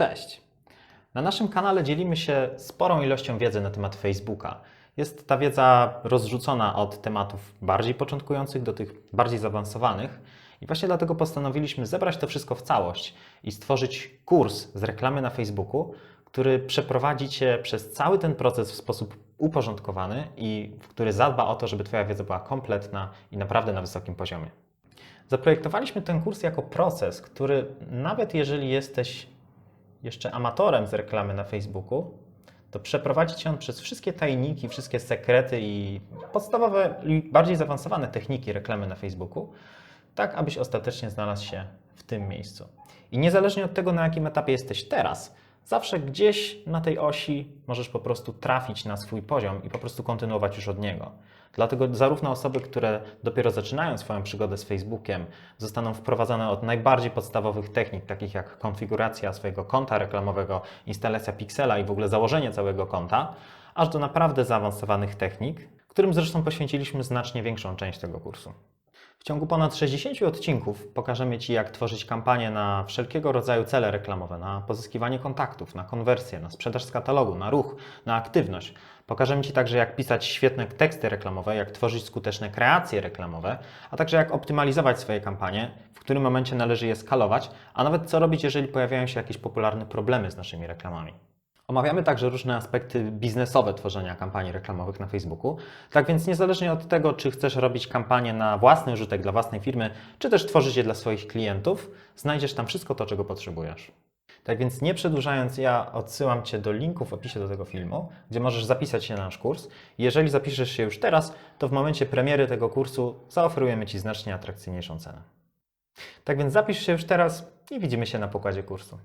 Cześć! Na naszym kanale dzielimy się sporą ilością wiedzy na temat Facebooka. Jest ta wiedza rozrzucona od tematów bardziej początkujących do tych bardziej zaawansowanych. I właśnie dlatego postanowiliśmy zebrać to wszystko w całość i stworzyć kurs z reklamy na Facebooku, który przeprowadzi Cię przez cały ten proces w sposób uporządkowany i który zadba o to, żeby Twoja wiedza była kompletna i naprawdę na wysokim poziomie. Zaprojektowaliśmy ten kurs jako proces, który nawet jeżeli jesteś jeszcze amatorem z reklamy na Facebooku, to przeprowadzi Cię on przez wszystkie tajniki, wszystkie sekrety i podstawowe bardziej zaawansowane techniki reklamy na Facebooku, tak abyś ostatecznie znalazł się w tym miejscu. I niezależnie od tego, na jakim etapie jesteś teraz, zawsze gdzieś na tej osi możesz po prostu trafić na swój poziom i po prostu kontynuować już od niego. Dlatego zarówno osoby, które dopiero zaczynają swoją przygodę z Facebookiem, zostaną wprowadzone od najbardziej podstawowych technik, takich jak konfiguracja swojego konta reklamowego, instalacja piksela i w ogóle założenie całego konta, aż do naprawdę zaawansowanych technik, którym zresztą poświęciliśmy znacznie większą część tego kursu. W ciągu ponad 60 odcinków pokażemy Ci, jak tworzyć kampanie na wszelkiego rodzaju cele reklamowe, na pozyskiwanie kontaktów, na konwersję, na sprzedaż z katalogu, na ruch, na aktywność. Pokażemy Ci także, jak pisać świetne teksty reklamowe, jak tworzyć skuteczne kreacje reklamowe, a także jak optymalizować swoje kampanie, w którym momencie należy je skalować, a nawet co robić, jeżeli pojawiają się jakieś popularne problemy z naszymi reklamami. Omawiamy także różne aspekty biznesowe tworzenia kampanii reklamowych na Facebooku. Tak więc niezależnie od tego, czy chcesz robić kampanię na własny użytek dla własnej firmy, czy też tworzyć je dla swoich klientów, znajdziesz tam wszystko to, czego potrzebujesz. Tak więc nie przedłużając, ja odsyłam Cię do linku w opisie do tego filmu, gdzie możesz zapisać się na nasz kurs. Jeżeli zapiszesz się już teraz, to w momencie premiery tego kursu zaoferujemy Ci znacznie atrakcyjniejszą cenę. Tak więc zapisz się już teraz i widzimy się na pokładzie kursu.